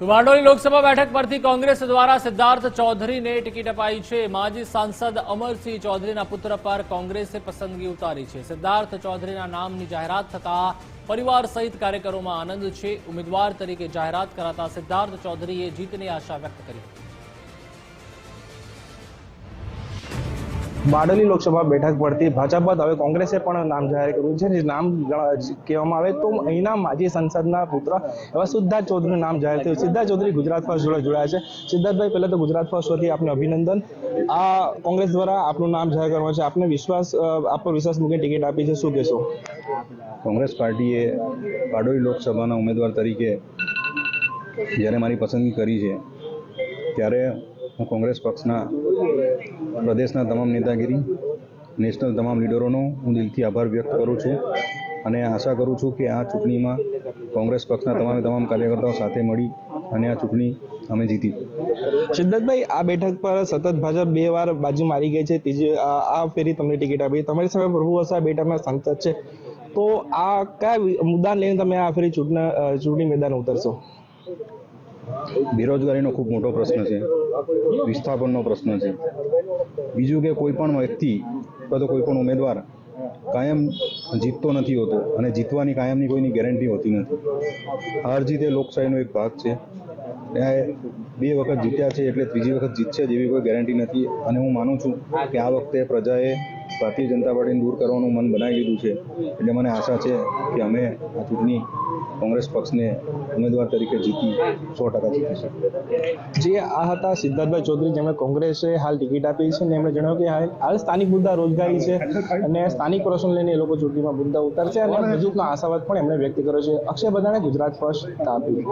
બારડોલી લોકસભા બેઠક પરથી કોંગ્રેસ દ્વારા સિદ્ધાર્થ ચૌધરીને ટિકિટ અપાઈ છે. માજી સાંસદ અમરસિંહ ચૌધરીના પુત્ર પર કોંગ્રેસે પસંદગી ઉતારી છે. સિદ્ધાર્થ ચૌધરીના નામની જાહેરાત થતા પરિવાર સહિત કાર્યકરોમાં આનંદ છે. ઉમેદવાર તરીકે જાહેરાત કરાતા સિદ્ધાર્થ ચૌધરીએ જીતની આશા વ્યક્ત કરી બારડોલી લોકસભા બેઠક પરથી ભાજપ હવે કોંગ્રેસે પણ નામ જાહેર કર્યું છે. જે નામ કહેવામાં આવે તો અહીંના માજી સંસદના પુત્ર એવા સિદ્ધાર્થ ચૌધરીનું નામ જાહેર થયું. સિદ્ધાર્થ ચૌધરી ગુજરાત ફર્સ્ટ જોડે જોડાયા છે. સિદ્ધાર્થભાઈ પહેલા તો ગુજરાત ફર્સ્ટ વતી આપને અભિનંદન. આ કોંગ્રેસ દ્વારા આપનું નામ જાહેર કરવામાં છે. આપને વિશ્વાસ આપ પર વિશ્વાસ મૂકીને ટિકિટ આપી છે. શું કહેશો? કોંગ્રેસ પાર્ટીએ બારડોલી લોકસભાના ઉમેદવાર તરીકે જ્યારે મારી પસંદગી કરી છે, ત્યારે હું કોંગ્રેસ પક્ષના પ્રદેશના તમામ નેતાગીરી, નેશનલ તમામ લીડરોનો હું દિલથી આભાર વ્યક્ત કરું છું અને આશા કરું છું કે આ ચૂંટણીમાં કોંગ્રેસ પક્ષના તમામે તમામ કાર્યકર્તાઓ સાથે મળી અને આ ચૂંટણી અમે જીતી. સિદ્ધાર્થભાઈ આ બેઠક પર સતત ભાજપ બે વાર બાજુ મારી ગઈ છે. ત્રીજી, આ ફેરી તમને ટિકિટ આપી. તમારી સામે પ્રભુ વસા બેઠકના સાંસદ છે. તો આ કયા મુદ્દા લઈને તમે આ ફેરી ચૂંટણી ચૂંટણી મેદાન ઉતરશો? બેરોજગારીનો ખૂબ મોટો પ્રશ્ન છે. વિસ્થાપનનો પ્રશ્ન છે. બીજું કે કોઈ પણ વ્યક્તિ અથવા તો કોઈ પણ ઉમેદવાર કાયમ જીતતો નથી હોતો અને જીતવાની કાયમની કોઈની ગેરંટી હોતી નથી. હાર જીત લોકશાહીનો એક ભાગ છે. બે વખત જીત્યા છે એટલે ત્રીજી વખત જીતશે જેવી કોઈ ગેરંટી નથી. અને હું માનું છું કે આ વખતે પ્રજાએ ભારતીય જનતા પાર્ટીને દૂર કરવાનું મન બનાવી લીધું છે. એટલે મને આશા છે કે અમે આ ચૂંટણી કોંગ્રેસ પક્ષને ઉમેદવાર તરીકે જીતી સો ટકા જીતીશું જે આ હતા સિદ્ધાર્થભાઈ ચૌધરી જેમણે કોંગ્રેસે હાલ ટિકિટ આપી છે અને એમણે જણાવ્યું કે હાલ હાલ સ્થાનિક મુદ્દા રોજગારી છે અને સ્થાનિક પ્રશ્નો લઈને એ લોકો ચૂંટણીમાં મુદ્દા ઉતારશે અને મજબૂતનો આશાવાદ પણ એમણે વ્યક્ત કર્યો છે. અક્ષય બધાને ગુજરાત ફર્સ્ટ તાપી.